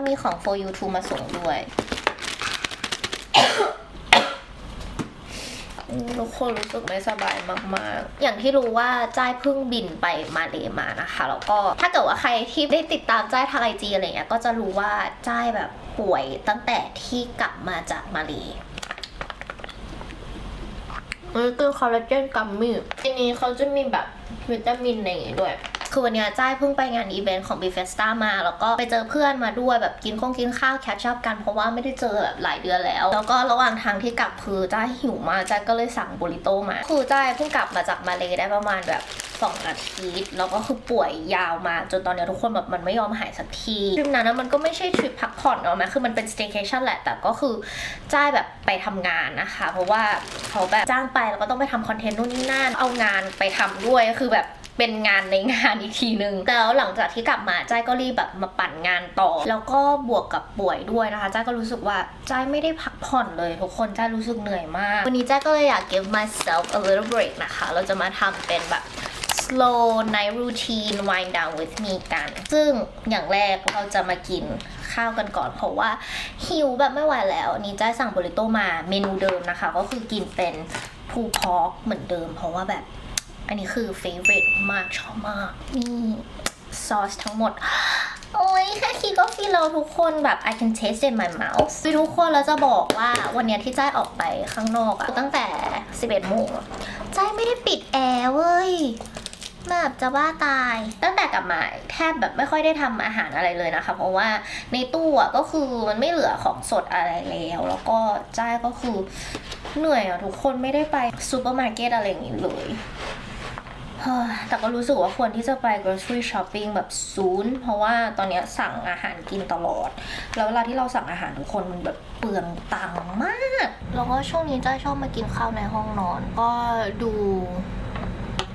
แล้วก็มีของ for you to มาส่งด้วยอืมทุกคนรู้สึกไม่สบายมากๆ อย่างที่รู้ว่าจ้ายเพิ่งบินไปมาเลมานะคะ แล้วก็ถ้าเกิดว่าใครที่ได้ติดตามจ้ายทางไอจีอะไรเงี้ย ก็จะรู้ว่าจ้ายแบบป่วยตั้งแต่ที่กลับมาจากมาเลมันคือคอลลาเจนกัมมี่ทีนี้เขาจะมีแบบวิตามินในนี้ด้วย คือวันนี้จ้ายเพิ่งไปงานอีเวนต์ของ b ีเฟสตามา แล้วก็ไปเจอเพื่อนมาด้วยแบบกินข้องกินข้าวแคชชัพกันเพราะว่าไม่ได้เจอแบบหลายเดือนแล้ว แล้วก็ระหว่างทางที่กลับคือจ้ายหิวมากจ้ายก็เลยสั่งบริโตมา คือจ้ายเพิ่งกลับมาจากมาเลได้ประมาณแบบสองอาทิตย์แล้วก็คือป่วยยาวมา จนตอนนี้ทุกคนแบบมันไม่ยอมหายสักทีทริปนั้นนะมันก็ไม่ใช่ทริปพักผ่อนเนาะแม้คือมันเป็น staycation แหละ แต่ก็คือจ้ายแบบไปทำงานนะคะ เพราะว่าเขาแบบจ้างไปแล้วก็ต้องไปทำคอนเทนต์นู่นนี่นั่นเอางานไปทำด้วยก็คือแบบ เป็นงานในงานอีกทีนึงแล้วหลังจากที่กลับมาจ้ายก็รีบแบบมาปั่นงานต่อ แล้วก็บวกกับป่วยด้วยนะคะจ้ายก็รู้สึกว่าจ้ายไม่ได้พักผ่อนเลย ทุกคนจ้ายรู้สึกเหนื่อยมาก วันนี้จ้ายก็เลยอยาก give myself a little break นะคะ เราจะมาทำเป็นแบบ slow night routine wind down with me กัน ซึ่งอย่างแรกเราจะมากินข้าวกันก่อน เพราะว่าหิวแบบไม่ไหวแล้ว นี่จ้าสั่งบริโตมาเมนูเดิมนะคะ ก็คือกินเป็นพูพอกเหมือนเดิม เพราะว่าแบบ อันนี้คือ favorite มากชอบมาก นี่ซอสทั้งหมด โอ้ยแค่คิดก็ฟีลแล้วทุกคนแบบ I can taste it in my mouth คือทุกคนแล้วจะบอกว่าวันนี้ที่จ้ายออกไปข้างนอกอะตั้งแต่ 11โมงจ้ายไม่ได้ปิดแอร์เว้ยแบบจะบ้าตาย ตั้งแต่กลับมาแทบแบบไม่ค่อยได้ทำอาหารอะไรเลยนะคะ เพราะว่าในตู้อะก็คือมันไม่เหลือของสดอะไรแล้ว แล้วก็จ้ายก็คือเหนื่อยอะทุกคนไม่ได้ไปซูเปอร์มาร์เก็ตอะไรอย่างนี้เลยเฮ้ย แต่ก็รู้สึกว่าควรที่จะไป grocery shopping แบบซูนย์เพราะว่าตอนนี้สั่งอาหารกินตลอด แล้วเวลาที่เราสั่งอาหารทุกคนมันแบบเปลืองตังค์มาก แล้วก็ช่วงนี้จ้าชอบมากินข้าวในห้องนอน ก็ดู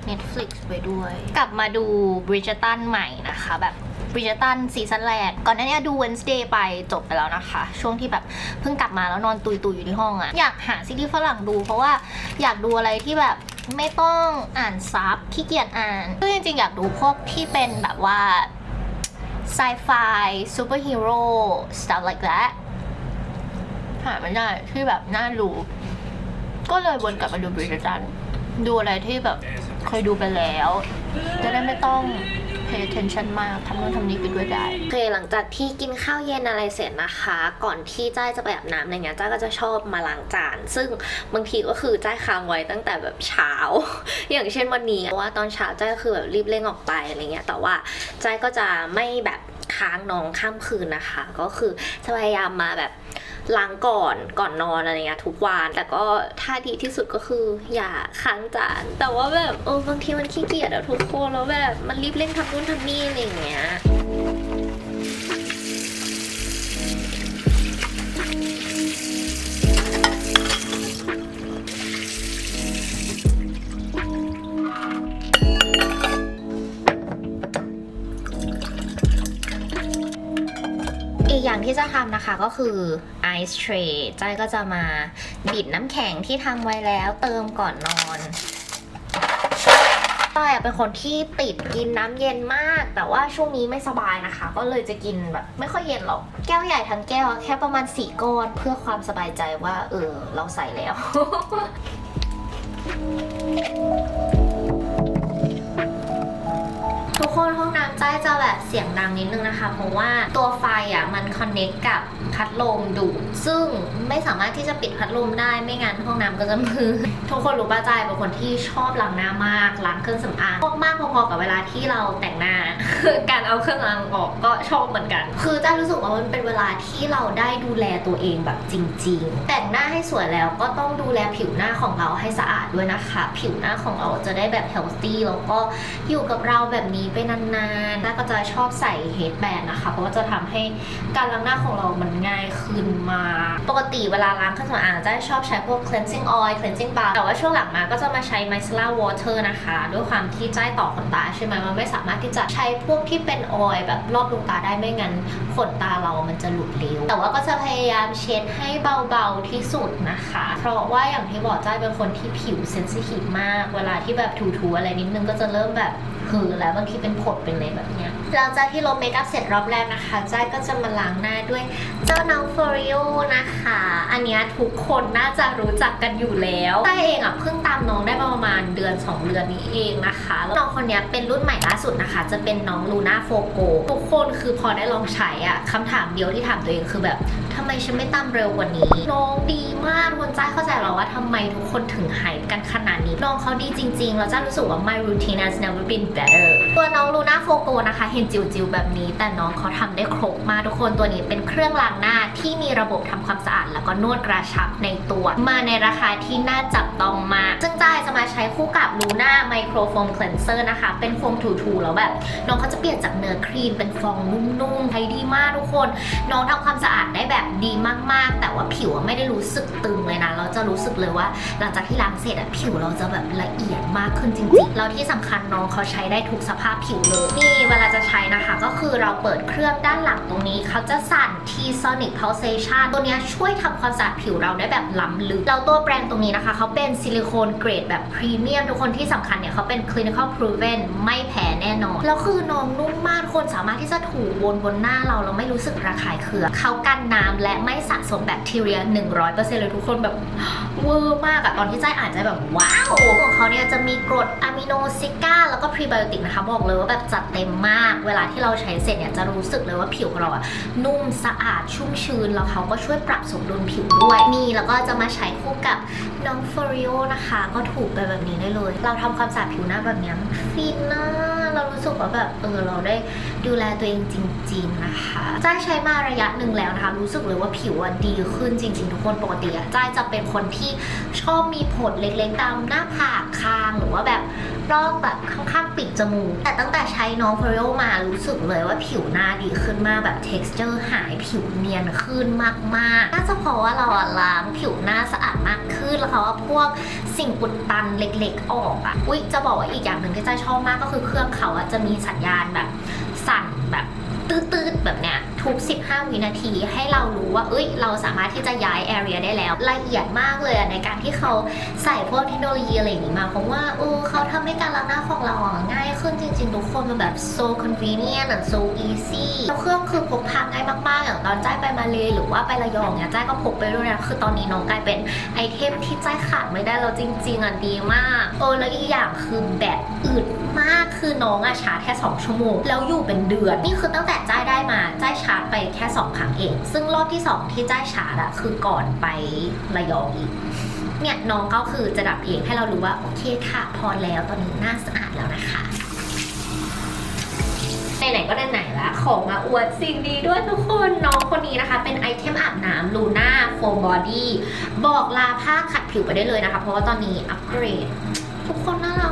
Netflix ไปด้วย กลับมาดู Bridgerton ใหม่นะคะแบบ Bridgerton ซีซั่นแรก ก่อนหน้านี้ดู Wednesday ไปจบไปแล้วนะคะ ช่วงที่แบบเพิ่งกลับมาแล้วนอนตุยๆอยู่ที่ห้องอะอยากหาซีรีส์ฝรั่งดูเพราะว่าอยากดูอะไรที่แบบ ไม่ต้องอ่านซับขี้เกียจอ่านคือจริงๆ อยากดูพวกที่เป็นแบบว่า sci-fi superhero stuff like that หาไม่ได้ที่แบบน่ารู้ ก็เลยวนกลับมาดูบริจัน ดูอะไรที่แบบเคยดูไปแล้ว จะได้ไม่ต้อง pay attention มากทำนู่นทำนี้ไปด้วยได้ โอเคหลังจากที่กินข้าวเย็นอะไรเสร็จนะคะ ก่อนที่จ้ายจะไปอาบน้ำอะไรเงี้ยจ้ายก็จะชอบมาล้างจาน ซึ่งบางทีก็คือจ้ายค้างไว้ตั้งแต่แบบเช้า อย่างเช่นวันนี้เพราะว่าตอนเช้าจ้ายก็คือแบบรีบเร่งออกไปอะไรเงี้ยแต่ว่าจ้ายก็จะไม่แบบค้างน้องข้ามคืนนะคะ ก็คือจะพยายามมาแบบ ล้างก่อนก่อนนอนอะไรเงี้ยทุกวันแต่ก็ถ้าดีที่สุดก็คืออย่าค้างจานแต่ว่าแบบเออบางทีมันขี้เกียจอะทุกคนแล้วแบบมันรีบเร่งทำนู่นทำนี่อะไรเงี้ย ทำนะคะก็คือ ice tray จ้ายก็จะมาบิดน้ำแข็งที่ทำไว้แล้วเติมก่อนนอนจ้ายเป็นคนที่ติดกินน้ำเย็นมาก แต่ว่าช่วงนี้ไม่สบายนะคะ ก็เลยจะกินแบบไม่ค่อยเย็นหรอก แก้วใหญ่ทั้งแก้วแค่ประมาณสี่ก้อนเพื่อความสบายใจว่า เออ เราใส่แล้ว ห้องน้ำจ้ายจะแบบเสียงดังนิดนึงนะคะ เพราะว่าตัวไฟอะมันคอนเน c t กับพัดลมดูดซึ่งไม่สามารถที่จะปิดพัดลมได้ไม่งั้นห้องน้ำก็จะมืดทุกคนรู้ป้ายเป็นคนที่ชอบล้างหน้ามากล้างเครื่องสำอางมากพอๆกับเวลาที่เราแต่งหน้า การเอาเครื่องสำอางออกก็ชอบเหมือนกัน คือจ้ารู้สึกว่ามันเป็นเวลาที่เราได้ดูแลตัวเองแบบจริง ๆ แต่งหน้าให้สวยแล้วก็ต้องดูแลผิวหน้าของเราให้สะอาดด้วยนะคะ ผิวหน้าของเราจะได้แบบ healthy แล้วก็อยู่กับเราแบบนี้ไปนานๆน่าก็จะชอบใส่ headband นะคะ เพราะว่าจะทำให้การล้างหน้าของเรามันง่ายขึ้นมาก ปกติเวลาล้างเครื่องสำอางจะชอบใช้พวก cleansing oil cleansing balm แต่ว่าช่วงหลังมาก็จะมาใช้ micellar water นะคะ ด้วยความที่จ้ายต่อขนตาใช่ไหมมันไม่สามารถที่จะใช้พวกที่เป็นออยล์แบบรอบดวงตาได้ไม่งั้นขนตาเรามันจะหลุดเร็วแต่ว่าก็จะพยายามเช็ดให้เบาๆที่สุดนะคะ เพราะว่าอย่างที่บอกจ้ายเป็นคนที่ผิวเซนซิทีฟมาก เวลาที่แบบถูๆอะไรนิดนึงก็จะเริ่มแบบหือแล้วบางทีเป็นผดเป็นอะไรแบบเนี้ยหลังจากที่ลบเมคอัพเสร็จรอบแรกนะคะจ้ายก็จะมาล้างหน้าด้วยเจ้าน้องฟอริโอนะคะ อันนี้ทุกคนน่าจะรู้จักกันอยู่แล้วต้าเองอะเพิ่งตามน้องได้ประมาณเดือน 2 เดือนนี้เองนะคะแล้วน้องคนนี้เป็นรุ่นใหม่ล่าสุดนะคะ จะเป็นน้องลูน่าโฟโกทุกคนคือพอได้ลองใช้อะคำถามเดียวที่ถามตัวเองคือแบบ ทำไมฉันไม่ตามเร็วกว่านี้ น้องดีมากคนจ้ายเข้าใจแล้วว่าทำไมทุกคนถึงหายกันขนาดนี้ น้องเขาดีจริงๆแล้วจ้ารู้สึกว่า my routine has never been better ตัวน้องลูน่าโฟโกนะคะ เห็นจิ๋วๆแบบนี้ แต่น้องเขาทำได้ครบมากทุกคนตัวนี้เป็นเครื่องล้างหน้าที่มีระบบทำความสะอาด แล้วก็นวดกระชับในตัว มาในราคาที่น่าจับต้องมากซึ่งจ้ายจะมาใช้คู่กับลูน่าไมโครโฟมคล e นเซอร์นะคะ เป็นโฟมถูๆแล้วแบบ น้องเขาจะเปลี่ยนจากเนื้อครีมเป็นฟองนุ่มๆใช้ดีมากทุกคน น้องทำความสะอาดได้แบบดีมากๆ แต่ว่าผิวไม่ได้รู้สึกตึงเลยนะ เราจะรู้สึกเลยว่า หลังจากที่ล้างเสร็จอะผิวเราจะแบบละเอียดมากขึ้นจริงๆ แล้วที่สำคัญน้องเขาใช้ได้ทุกสภาพผิวเลยนี่เวลาจะใช้นะคะ ก็คือเราเปิดเครื่องด้านหลังตรงนี้เขาจะสั่น T-Sonic Pulsation ตัวนี้ช่วยทำความสะอาดผิวเราได้แบบล้ำลึกแล้วตัวแปรงตรงนี้นะคะเขาเป็นซิลิโคนเกรดแบบพรีเมียมทุกคนที่สำคัญเนี่ยเขาเป็น clinical proven ไม่แพ้แน่นอน แล้วคือน้องนุ่มมากคนสามารถที่จะถูวนบนหน้าเราแล้วไม่รู้สึกระคายเคืองเขากันน้ำและไม่สะสมแบคทีเรีย 100%เลยทุกคนแบบเวอร์มากอะตอนที่ใจอ่านใจแบบว้าวของเขาเนี่ยจะมีกรดอะมิโนซิก้าแล้วก็พรีไบโอติกนะคะบอกเลยว่าแบบจัดเต็มมาก เวลาที่เราใช้เสร็จเนี่ยจะรู้สึกเลยว่าผิวของเราอะนุ่มสะอาดชุ่มชื้นแล้วเขาก็ช่วยปรับสมดุลผิวด้วยนี่แล้วก็จะมาใช้คู่กับน้องฟอริโอนะคะ ก็ถูกไปแบบนี้ได้เลย เราทำความสะอาดผิวหน้าแบบนี้ฟินนะ เรารู้สึกว่าแบบเออเราได้ดูแลตัวเองจริง ๆ นะคะจ้ายใช้มาระยะหนึ่งแล้วนะคะ รู้สึกเลยว่าผิวดีขึ้นจริง ๆ ทุกคนปกติอะจ้ายจะเป็นคนที่ชอบมีผดเล็กๆตามหน้าผากคางหรือว่าแบบ รอบแบบข้างๆปีกจมูก แต่ตั้งแต่ใช้น้องเฟรโอมารู้สึกเลยว่าผิวหน้าดีขึ้นมากแบบ texture หายผิวเนียนขึ้นมากๆ น่าจะเพราะว่าเราล้างผิวหน้าสะอาดมากขึ้นแล้วเขาว่าพวกสิ่งอุดตันเล็กๆ ออกอะอุ๊ยจะบอกว่าอีกอย่างหนึ่งที่จ้าชอบมากก็คือเครื่องเขาอะจะมีสัญญาณแบบสั่นแบบตืดๆแบบเนี้ยทุก 15 วินาทีให้เรารู้ว่า เอ้ย เราสามารถที่จะย้าย area ได้แล้ว ละเอียดมากเลยในการที่เขาใส่พวกเทคโนโลยีอะไรอย่างนี้มา เพราะว่า เออเข ให้การล้างหน้าของเราอะง่ายขึ้นจริงๆ ทุกคนมันแบบ so convenient and so easy แล้วเครื่องคือพกพาง่ายมากๆ อย่างตอนจ้ายไปมาเลยหรือว่าไประยองเนี่ยจ้ายก็พกไปด้วยนะคือตอนนี้น้องกลายเป็นไอเทมที่จ้ายขาดไม่ได้แล้วจริงๆอะดีมากเออแล้วอีกอย่างคือแบตอึดมากคือน้องอะชาร์จแค่ 2 ชั่วโมง แล้วอยู่เป็นเดือน นี่คือตั้งแต่จ้ายได้มาจ้ายชาร์จไปแค่ 2 ครั้งเอง ซึ่งรอบที่ 2 ที่จ้ายชาร์จอะคือก่อนไประยองอีก เนี่ยน้องก็คือจะดับเองให้เรารู้ว่าโอเคค่ะพอแล้วตอนนี้หน้าสะอาดแล้วนะคะไหนๆก็ไหนๆละของมาอวดสิ่งดีด้วยทุกคนน้องคนนี้นะคะ เป็นไอเทมอาบน้ำลูน่าโฟมบอดี้บอกลาผ้าขัดผิวไปได้เลยนะคะ เพราะว่าตอนนี้อัปเกรด ทุกคนน่ารัก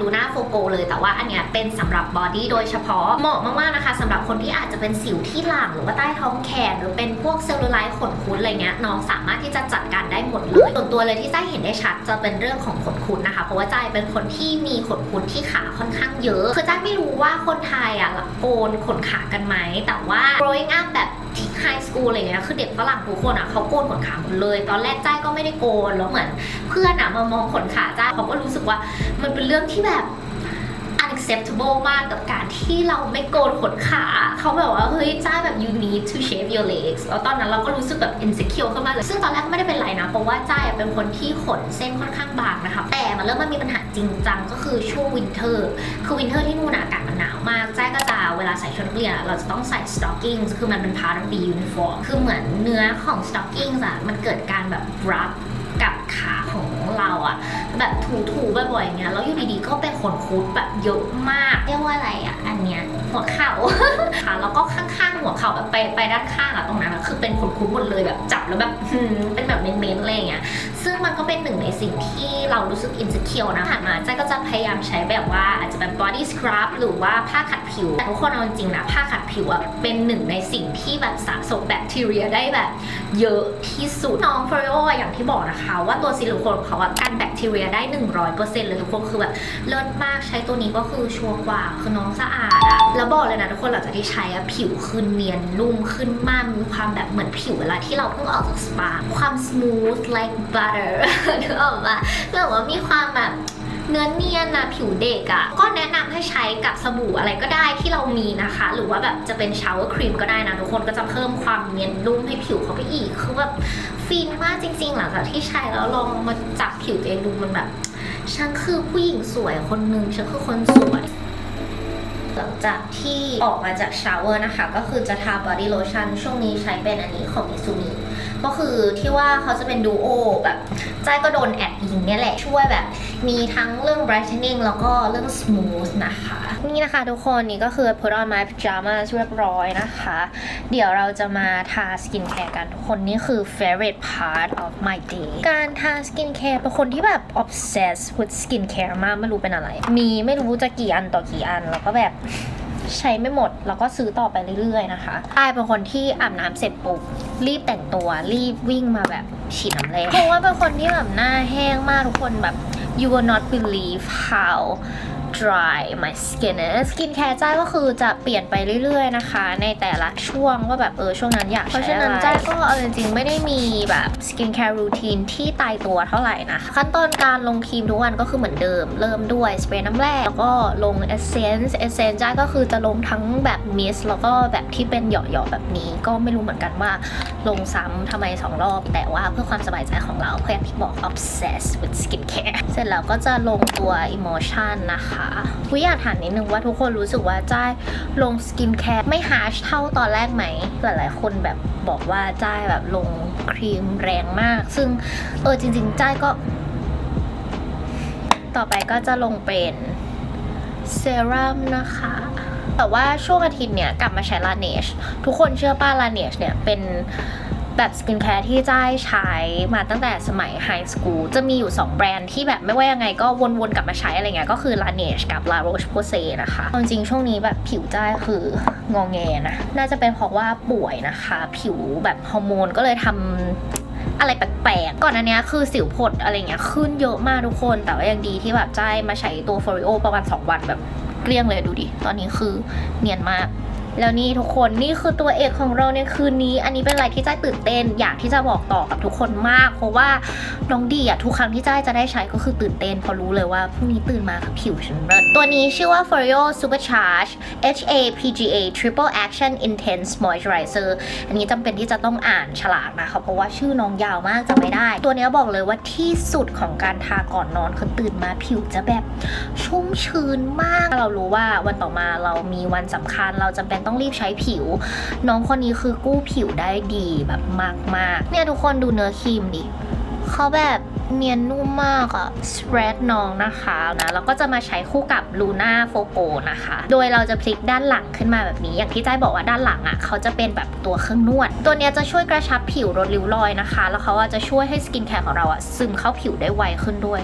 ลูน่าโฟโกเลย แต่ว่าอันเนี้ยเป็นสำหรับบอดี้โดยเฉพาะเหมาะมากๆนะคะสำหรับคนที่อาจจะเป็นสิวที่หลังหรือว่าใต้ท้องแขนหรือเป็นพวกเซลลูไลท์ขนคุดอะไรเงี้ยน้องสามารถที่จะจัดการได้หมดเลยส่วนตัวเลยที่จ้าเห็นได้ชัดจะเป็นเรื่องของขนคุดนะคะ เพราะว่าจ้าเป็นคนที่มีขนคุดที่ขาค่อนข้างเยอะคือจ้าไม่รู้ว่าคนไทยอะโกนขนขากันไหมแต่ว่า growing up แบบ ไฮสคูลอะไรเงี้ยคือเด็กฝรั่งทุกคนอะเขาโกนขนขาหมดเลย ตอนแรกจ้าก็ไม่ได้โกนแล้วเหมือน เพื่อนอะมามองขนขาจ้าเขาก็รู้สึกว่ามันเป็นเรื่องที่แบบ acceptable มากกับการที่เราไม่โกนขนขา เขาแบบว่า เฮ้ยจ้าแบบ you need to shave your legs แล้วตอนนั้นเราก็รู้สึกแบบ insecure ขึ้นมาเลย ซึ่งตอนแรกก็ไม่ได้เป็นไรนะ เพราะว่าจ้าเป็นคนที่ขนเส้นค่อนข้างบางนะคะ แต่มันเริ่มมามีปัญหาจริงจังก็คือช่วงวินเทอร์ คือวินเทอร์ที่นู่นอากาศมันหนาวมากจ้าก็จะเวลาใส่ชุดนักเรียนเราจะต้องใส่ stockings คือมันเป็น part of the uniform คือเหมือนเนื้อของ stockings อะมันเกิดการแบบ rub กับขาของเราอะแบบถูๆบ่อยๆอย่างเงี้ยแล้วอยู่ดีๆก็เป็นขนคุดแบบเยอะมากเรียกว่าอะไรอะอันเนี้ยหัวเข่าค่ะแล้วก็ข้างๆหัวเข่าแบบไปไปด้านข้างอะตรงนั้นอะคือเป็นขนคุดหมดเลยแบบจับแล้วแบบหืมเป็นแบบเม้นๆอะไรอย่างเงี้ยซึ่งมันก็เป็นหนึ่งในสิ่งที่เรารู้สึก insecure นะผ่านมาจ้าก็จะพยายามใช้แบบว่า อาจจะเป็น body scrub หรือว่าผ้าขัดผิว แต่ทุกคนเอาจริงๆนะผ้าขัดผิวอะเป็นหนึ่งในสิ่งที่แบบสะสมแบคทีเรียได้แบบ เยอะที่สุดน้องฟอริโออย่างที่บอกนะคะ ว่าตัวซิลิโคนเขาอะกันแบคทีเรียได้ 100%เลยทุกคนคือแบบเลิศมากใช้ตัวนี้ก็คือชัวร์กว่าคือน้องสะอาดอะแล้วบอกเลยนะทุกคนหลังจากที่ใช้อะผิวคือเนียนนุ่มขึ้นมากมีความแบบเหมือนผิวเวลาที่เราเพิ่งออกจากสปาความ smooth like butter นึกออกปะแบบว่ามีความแบบเนื้อเนียนนะผิวเด็กอะก็แน ใช้กับสบู่อะไรก็ได้ที่เรามีนะคะ หรือว่าแบบจะเป็นชาวเวอร์ครีมก็ได้นะทุกคนก็จะเพิ่มความเนียนนุ่มให้ผิวเขาไปอีก คือแบบฟินมากจริง ๆ หลังจากที่ใช้แล้วลองมาจับผิวตัวเองดูมันแบบฉันคือผู้หญิงสวยคนหนึ่งฉันคือคนสวยหลังจากที่ออกมาจากชาวเวอร์นะคะ ก็คือจะทาบอดี้โลชั่นช่วงนี้ใช้เป็นอันนี้ของมิซูมิ ก็คือที่ว่าเขาจะเป็นดูโอแบบใจายก็โดนแอดยิงเนี่ยแหละช่วยแบบ มีทั้งเรื่อง brightening แล้วก็เรื่อง smooth นะคะ นี่นะคะทุกคนนี่ก็คือ put on my pajamas เรียบร้อยนะคะ เดี๋ยวเราจะมาทาสกินแคร์กันทุกคนนี่คือ favorite part of my day การทาสกินแคร์เป็นคนที่แบบ obsessed with skin care มากไม่รู้เป็นอะไร มีไม่รู้จะกี่อันต่อกี่อันแล้วก็แบบ ใช้ไม่หมดแล้วก็ซื้อต่อไปเรื่อยๆนะคะอายเป็นคนที่อาบน้ำเสร็จปุ๊บรีบแต่งตัวรีบวิ่งมาแบบฉีดน้ำแรงเพราะว่าเป็นคนที่แบบหน้าแห้งมากทุกคนแบบ you will not believe how dry my skin is สกินแคร์จ้าก็คือจะเปลี่ยนไปเรื่อยๆนะคะ ในแต่ละช่วงว่าแบบเออช่วงนั้นอยากเพราะฉะนั้นจ้าก็เอาจริงๆ ไม่ได้มีแบบสกินแคร์รูทีนที่ตายตัวเท่าไหร่นะขั้นตอนการลงครีมทุกวันก็คือเหมือนเดิม เริ่มด้วยสเปรย์น้ำแร่แล้วก็ลงเอเซนส์เอเซนส์จ้าก็คือจะลงทั้งแบบมิสแล้วก็แบบที่เป็นหยอดๆแบบนี้ก็ไม่รู้เหมือนกันว่าลงซ้ำทำไมสองรอบ แต่ว่าเพื่อความสบายใจของเราเพราะอย่างที่บอก obsessed with skincare เสร็จแล้วก็จะลงตัว emotion นะคะคุยอยากถามนิดนึงว่าทุกคนรู้สึกว่าจ้ายลงสกินแคร์ไม่ฮาร์ชเท่าตอนแรกไหม หลายๆ คนแบบบอกว่าจ้ายแบบลงครีมแรงมาก ซึ่งเออจริง ๆ จ้ายก็ ต่อไปก็จะลงเป็นเซรั่มนะคะแต่ว่าช่วงอาทิตย์เนี่ยกลับมาใช้ลาเนช ทุกคนเชื่อป้าลาเนชเนี่ยเป็น แบบสกินแคร์ที่จ้ายใช้มาตั้งแต่สมัยไฮสคูลจะมีอยู่ 2 แบรนด์ที่แบบไม่ว่ายังไงก็วนๆกลับมาใช้อะไรเงี้ยก็คือ Laneige กับ La Roche Posay นะคะเอาจริงๆช่วงนี้แบบผิวจ้ายคืององแงนะ น่าจะเป็นเพราะว่าป่วยนะคะ ผิวแบบฮอร์โมนก็เลยทำอะไรแปลกๆ ก่อนอันเนี้ยคือสิวผดอะไรเงี้ยขึ้นเยอะมากทุกคน แต่ว่ายังดีที่แบบใจายมาใช้ตัว f o r i o ประมาณ 2 วันแบบเกลี้ยงเลยดูดิ ตอนนี้คือเนียนมาก แล้วนี่ทุกคนนี่คือตัวเอกของเราในคืนนี้ อันนี้เป็นอะไรที่จ้ายตื่นเต้น อยากที่จะบอกต่อกับทุกคนมาก เพราะว่าน้องดีอะทุกครั้งที่จ้ายจะได้ใช้ก็คือตื่นเต้นเพราะรู้เลยว่าพรุ่งนี้ตื่นมากับผิวฉันเลิศตัวนี้ชื่อว่า f o r i o Supercharge HA PGA Triple Action Intense Moisturizer อันนี้จำเป็นที่จะต้องอ่านฉลากนะคะเพราะว่าชื่อน้องยาวมากจำไม่ได้ ตัวนี้บอกเลยว่าที่สุดของการทาก่อนนอนคือตื่นมาผิวจะแบบชุ่มชื้นมากเรารู้ว่าวันต่อมาเรามีวันสำคัญเราจำเป็นต้องรีบใช้ผิว น้องคนนี้คือกู้ผิวได้ดีแบบมากๆ เนี่ยทุกคนดูเนื้อครีมดิเขาแบบเนียนนุ่มมากอะสเปรดน้องนะคะนะแล้วก็จะมาใช้คู่กับลูน่าโฟโปนะคะ โดยเราจะพลิกด้านหลังขึ้นมาแบบนี้ อย่างที่จ้ยบอกว่าด้านหลังอะเขาจะเป็นแบบตัวเครื่องนวด ตัวเนี้ยจะช่วยกระชับผิวลดริ้วรอยนะคะ แล้วเขาจะช่วยให้สกินแคร์ของเราอะซึมเข้าผิวได้ไวขึ้นด้วย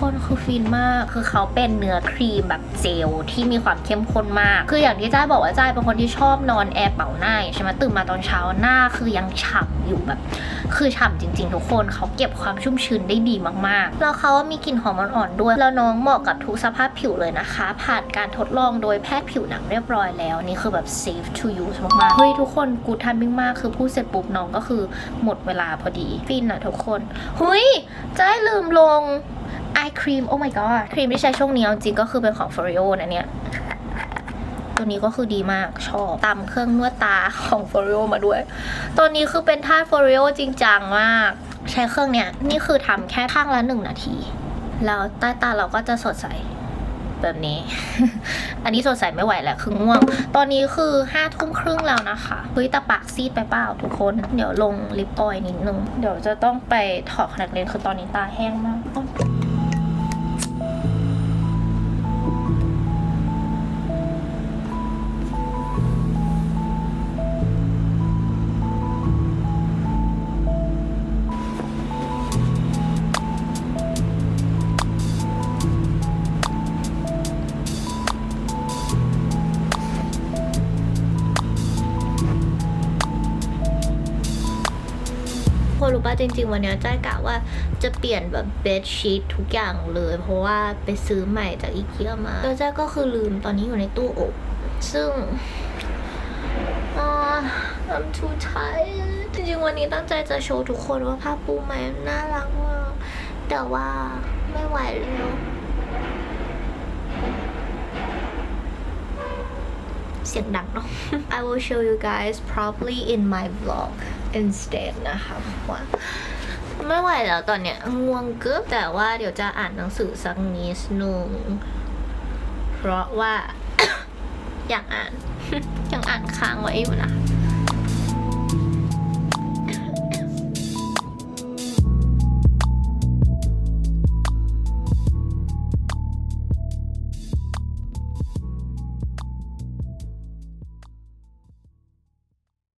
คนคือฟินมาก คือเขาเป็นเนื้อครีมแบบเจลที่มีความเข้มข้นมาก คืออย่างที่จ้าบอกว่าจ้าเป็นคนที่ชอบนอนแอร์เป่าหน้าใช่ไหมตื่นมาตอนเช้าหน้าคือยังฉ่ำอยู่แบบ คือฉ่ำจริง ๆ ทุกคนเขาเก็บความชุ่มชื้นได้ดีมากๆ แล้วเขามีกลิ่นหอมอ่อนๆด้วย แล้วน้องเหมาะกับทุกสภาพผิวเลยนะคะ ผ่านการทดลองโดยแพทย์ผิวหนังเรียบร้อยแล้วนี่คือแบบ safe to use มากๆเฮ้ยทุกคนกูทันมิ่งมากคือพูดเสร็จปุ๊บน้องก็คือหมดเวลาพอดีฟินอะทุกคนเฮ้ยจะให้ลืมลง อครีม โอ้ my god ครีมที่ใช้ช่วงนี้จริงก็คือเป็นของ f o r e o นะเนี่ย ตัวนี้ก็คือดีมากชอบตามเครื่องนวดตาของ f o r e o มาด้วย ตัวนี้คือเป็นท่า f o r e o จริงจังมาก ใช้เครื่องเนี้ยนี่คือทำแค่ข้างละหนึ่งนาที แล้วใต้ตาเราก็จะสดใสแบบนี้ อันนี้สดใสไม่ไหวแล้วคือง่วง ตอนนี้คือห้าทุ่มครึ่งแล้วนะคะเฮ้ยแต่ปากซีดไปเปล่าทุกคน เดี๋ยวลงลิปออยนิดนึง เดี๋ยวจะต้องไปถอดคอนแทคเลนส์คือตอนนี้ตาแห้งมาก รู้ป่ะจริง ๆ วันนี้จ้ายกะว่าจะเปลี่ยนแบบเบดชีททุกอย่างเลย เพราะว่าไปซื้อใหม่จากอีเกียมาแล้วจ้ายก็คือลืมตอนนี้อยู่ในตู้อบ ซึ่งอ่า I'm too tired จริงๆวันนี้ตั้งใจจะโชว์ทุกคนว่าผ้าปูใหม่น่ารักมากแต่ว่าไม่ไหวแล้ว เสียงดังเนาะ I will show you guys probably in my vlog instead นะคะว่าไม่ไหวแล้วตอนเนี้ยง่วงเกือบแต่ว่าเดี๋ยวจะอ่านหนังสือสักนิดนึงเพราะว่า อยากอ่าน ยังอ่านค้างไว้อยู่นะ